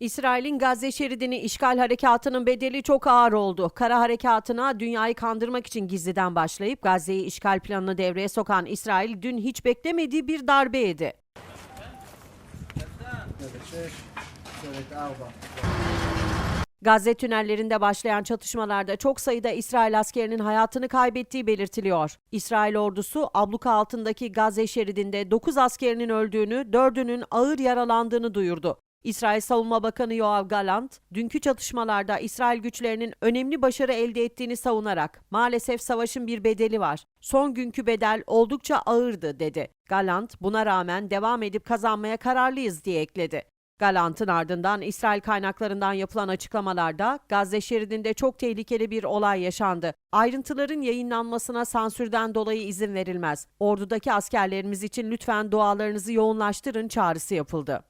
İsrail'in Gazze şeridini işgal harekatının bedeli çok ağır oldu. Kara harekatına dünyayı kandırmak için gizliden başlayıp Gazze'yi işgal planını devreye sokan İsrail dün hiç beklemediği bir darbe yedi. Gazze tünellerinde başlayan çatışmalarda çok sayıda İsrail askerinin hayatını kaybettiği belirtiliyor. İsrail ordusu abluka altındaki Gazze şeridinde 9 askerinin öldüğünü, 4'ünün ağır yaralandığını duyurdu. İsrail Savunma Bakanı Yoav Galant, dünkü çatışmalarda İsrail güçlerinin önemli başarı elde ettiğini savunarak maalesef savaşın bir bedeli var. Son günkü bedel oldukça ağırdı dedi. Galant buna rağmen devam edip kazanmaya kararlıyız diye ekledi. Galant'ın ardından İsrail kaynaklarından yapılan açıklamalarda Gazze şeridinde çok tehlikeli bir olay yaşandı. Ayrıntıların yayınlanmasına sansürden dolayı izin verilmez. Ordudaki askerlerimiz için lütfen dualarınızı yoğunlaştırın çağrısı yapıldı.